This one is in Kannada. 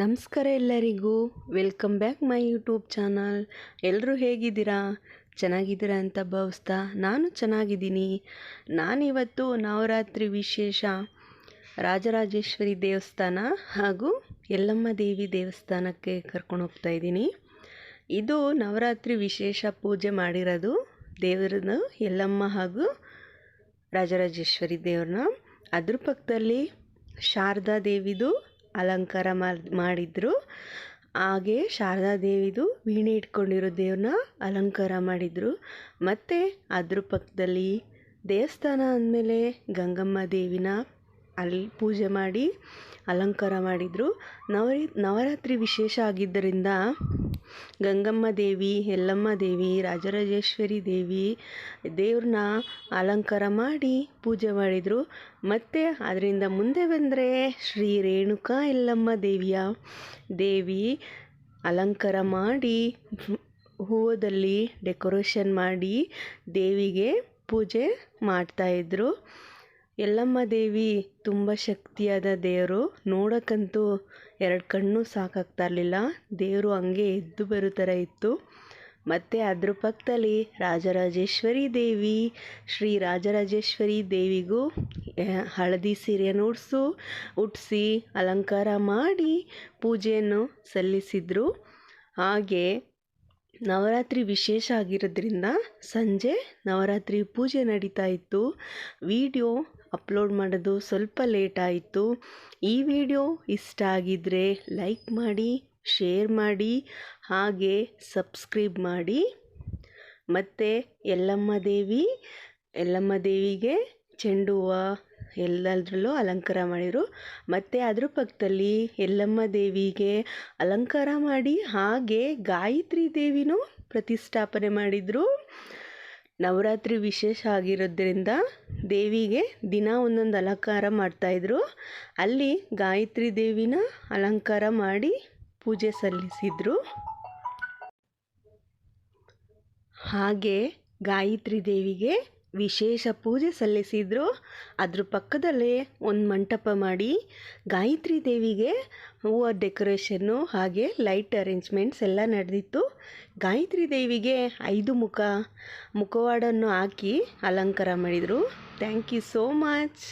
ನಮಸ್ಕಾರ ಎಲ್ಲರಿಗೂ. Welcome back my YouTube channel ಎಲ್ಲರೂ ಹೇಗಿದ್ದೀರಾ? ಚೆನ್ನಾಗಿದ್ದೀರಾ ಅಂತ ಭಾವಿಸ್ತಾ ನಾನು ಚೆನ್ನಾಗಿದ್ದೀನಿ. ನಾನಿವತ್ತು ನವರಾತ್ರಿ ವಿಶೇಷ ರಾಜರಾಜೇಶ್ವರಿ ದೇವಸ್ಥಾನ ಹಾಗೂ ಯಲ್ಲಮ್ಮ ದೇವಿ ದೇವಸ್ಥಾನಕ್ಕೆ ಕರ್ಕೊಂಡು ಹೋಗ್ತಾ ಇದ್ದೀನಿ. ಇದು ನವರಾತ್ರಿ ವಿಶೇಷ ಪೂಜೆ ಮಾಡಿರೋದು ದೇವರನ್ನು, ಯಲ್ಲಮ್ಮ ಹಾಗೂ ರಾಜರಾಜೇಶ್ವರಿ ದೇವ್ರನ್ನ. ಅದ್ರ ಪಕ್ಕದಲ್ಲಿ ಶಾರದಾ ದೇವಿದು ಅಲಂಕಾರ ಮಾಡಿದ್ರು. ಹಾಗೆ ಶಾರದಾ ದೇವಿದು ವೀಣೆ ಇಟ್ಕೊಂಡಿರೋ ದೇವ್ರನ್ನ ಅಲಂಕಾರ ಮಾಡಿದರು. ಮತ್ತು ಅದ್ರ ಪಕ್ಕದಲ್ಲಿ ದೇವಸ್ಥಾನ ಅಂದಮೇಲೆ ಗಂಗಮ್ಮ ದೇವಿನ ಅಲ್ಲಿ ಪೂಜೆ ಮಾಡಿ, ಅಲಂಕಾರ ಮಾಡಿದರು. ನವರಿ, ನವರಾತ್ರಿ ವಿಶೇಷ ಆಗಿದ್ದರಿಂದ ಗಂಗಮ್ಮ ದೇವಿ ಎಲ್ಲಮ್ಮ ದೇವಿ, ರಾಜರಾಜೇಶ್ವರಿ ದೇವಿ ದೇವ್ರನ್ನ ಅಲಂಕಾರ ಮಾಡಿ ಪೂಜೆ ಮಾಡಿದರು. ಮತ್ತು ಅದರಿಂದ ಮುಂದೆ ಬಂದರೆ ಶ್ರೀ ರೇಣುಕಾ ಎಲ್ಲಮ್ಮ ದೇವಿಯ ದೇವಿ ಅಲಂಕಾರ ಮಾಡಿ, ಹೂವದಲ್ಲಿ ಡೆಕೋರೇಷನ್ ಮಾಡಿ ದೇವಿಗೆ ಪೂಜೆ ಮಾಡ್ತಾಯಿದ್ರು ಯಲ್ಲಮ್ಮ ದೇವಿ ತುಂಬ ಶಕ್ತಿಯಾದ ದೇವರು. ನೋಡೋಕ್ಕಂತೂ ಎರಡು ಕಣ್ಣು ಸಾಕಾಗ್ತಾ ಇರಲಿಲ್ಲ ದೇವರು ಹಂಗೆ ಎದ್ದು ಬರೋ ಥರ ಇತ್ತು. ಮತ್ತು ಅದ್ರ ಪಕ್ಕದಲ್ಲಿ ರಾಜರಾಜೇಶ್ವರಿ ದೇವಿ. ಶ್ರೀ ರಾಜರಾಜೇಶ್ವರಿ ದೇವಿಗೂ ಹಳದಿ ಸೀರೆಯನ್ನು ಉಡಿಸು, ಉಡಿಸಿ ಅಲಂಕಾರ ಮಾಡಿ ಪೂಜೆಯನ್ನು ಸಲ್ಲಿಸಿದರು. ಹಾಗೆ ನವರಾತ್ರಿ ವಿಶೇಷ ಆಗಿರೋದ್ರಿಂದ ಸಂಜೆ ನವರಾತ್ರಿ ಪೂಜೆ ನಡೀತಾ ಇತ್ತು. ವಿಡಿಯೋ ಅಪ್ಲೋಡ್ ಮಾಡೋದು ಸ್ವಲ್ಪ ಲೇಟ್ ಆಯಿತು. ಈ ವಿಡಿಯೋ ಇಷ್ಟ ಆಗಿದ್ದರೆ ಲೈಕ್ ಮಾಡಿ, ಶೇರ್ ಮಾಡಿ, ಹಾಗೆ ಸಬ್ಸ್ಕ್ರೈಬ್ ಮಾಡಿ. ಮತ್ತು ಯಲ್ಲಮ್ಮ ದೇವಿ, ಯಲ್ಲಮ್ಮ ದೇವಿಗೆ ಚೆಂಡು ಹೂವು ಎಲ್ಲದರಲ್ಲೂ ಅಲಂಕಾರ ಮಾಡಿದರು ಮತ್ತು ಅದ್ರ ಪಕ್ಕದಲ್ಲಿ ಎಲ್ಲಮ್ಮ ದೇವಿಗೆ ಅಲಂಕಾರ ಮಾಡಿ ಹಾಗೆ ಗಾಯತ್ರಿ ದೇವಿನೂ ಪ್ರತಿಷ್ಠಾಪನೆ ಮಾಡಿದರು. ನವರಾತ್ರಿ ವಿಶೇಷ ಆಗಿರೋದ್ರಿಂದ ದೇವಿಗೆ ದಿನ ಒಂದೊಂದು ಅಲಂಕಾರ ಮಾಡ್ತಾಯಿದ್ರು ಅಲ್ಲಿ ಗಾಯತ್ರಿ ದೇವಿನ ಅಲಂಕಾರ ಮಾಡಿ ಪೂಜೆ ಸಲ್ಲಿಸಿದರು. ಹಾಗೆ ಗಾಯತ್ರಿ ದೇವಿಗೆ ವಿಶೇಷ ಪೂಜೆ ಸಲ್ಲಿಸಿದ್ರು. ಅದ್ರ ಪಕ್ಕದಲ್ಲೇ ಒಂದು ಮಂಟಪ ಮಾಡಿ ಗಾಯತ್ರಿ ದೇವಿಗೆ ಹೂವು ಡೆಕೋರೇಷನ್ನು ಹಾಗೆ ಲೈಟ್ ಅರೇಂಜ್ಮೆಂಟ್ಸ್ ಎಲ್ಲ ನಡೆದಿತ್ತು. ಗಾಯತ್ರಿ ದೇವಿಗೆ ಐದು ಮುಖ ಮುಖವಾಡನ್ನು ಹಾಕಿ ಅಲಂಕಾರ ಮಾಡಿದರು. Thank you so much.